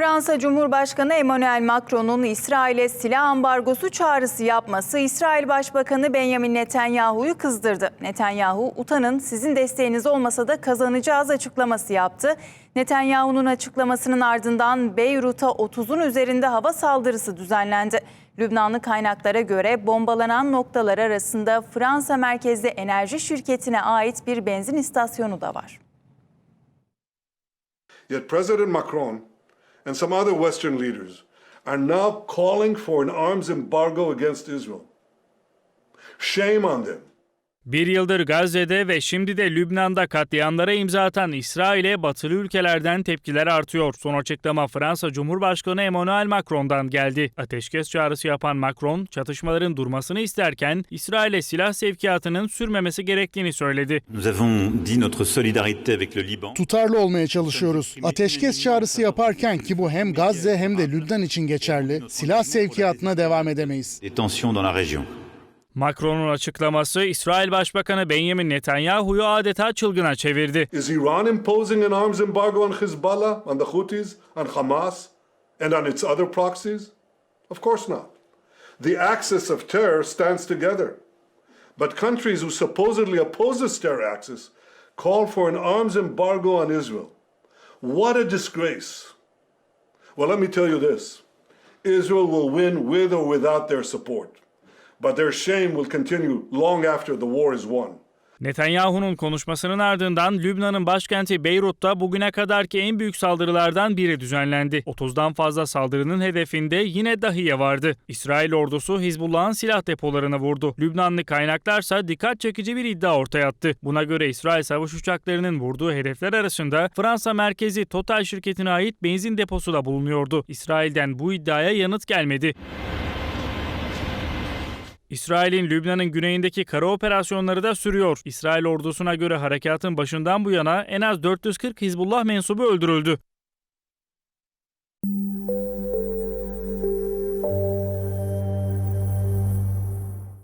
Fransa Cumhurbaşkanı Emmanuel Macron'un İsrail'e silah ambargosu çağrısı yapması İsrail Başbakanı Benjamin Netanyahu'yu kızdırdı. Netanyahu, utanın sizin desteğiniz olmasa da kazanacağız açıklaması yaptı. Netanyahu'nun açıklamasının ardından Beyrut'a 30'un üzerinde hava saldırısı düzenlendi. Lübnanlı kaynaklara göre bombalanan noktalar arasında Fransa merkezli enerji şirketine ait bir benzin istasyonu da var. Yet President Macron and some other Western leaders are now calling for an arms embargo against Israel. Shame on them. Bir yıldır Gazze'de ve şimdi de Lübnan'da katliamlara imza atan İsrail'e batılı ülkelerden tepkiler artıyor. Son açıklama Fransa Cumhurbaşkanı Emmanuel Macron'dan geldi. Ateşkes çağrısı yapan Macron, çatışmaların durmasını isterken İsrail'e silah sevkiyatının sürmemesi gerektiğini söyledi. Tutarlı olmaya çalışıyoruz. Ateşkes çağrısı yaparken ki bu hem Gazze hem de Lübnan için geçerli, silah sevkiyatına devam edemeyiz. Macron'un açıklaması İsrail Başbakanı Benjamin Netanyahu'yu adeta çılgına çevirdi. Is Iran imposing an arms embargo on Hezbollah, on the Houthis, on Hamas, and on its other proxies? Of course not. The axis of terror stands together. But countries who supposedly oppose this terror axis call for an arms embargo on Israel. What a disgrace. Well, let me tell you this Israel will win with or without their support. But their shame will continue long after the war is won. Netanyahu'nun konuşmasının ardından Lübnan'ın başkenti Beyrut'ta bugüne kadarki en büyük saldırılardan biri düzenlendi. 30'dan fazla saldırının hedefinde yine Dahiye vardı. İsrail ordusu Hizbullah'ın silah depolarını vurdu. Lübnanlı kaynaklarsa dikkat çekici bir iddia ortaya attı. Buna göre İsrail savaş uçaklarının vurduğu hedefler arasında Fransa merkezi Total şirketine ait benzin deposu da bulunuyordu. İsrail'den bu iddiaya yanıt gelmedi. İsrail'in Lübnan'ın güneyindeki kara operasyonları da sürüyor. İsrail ordusuna göre harekatın başından bu yana en az 440 Hizbullah mensubu öldürüldü.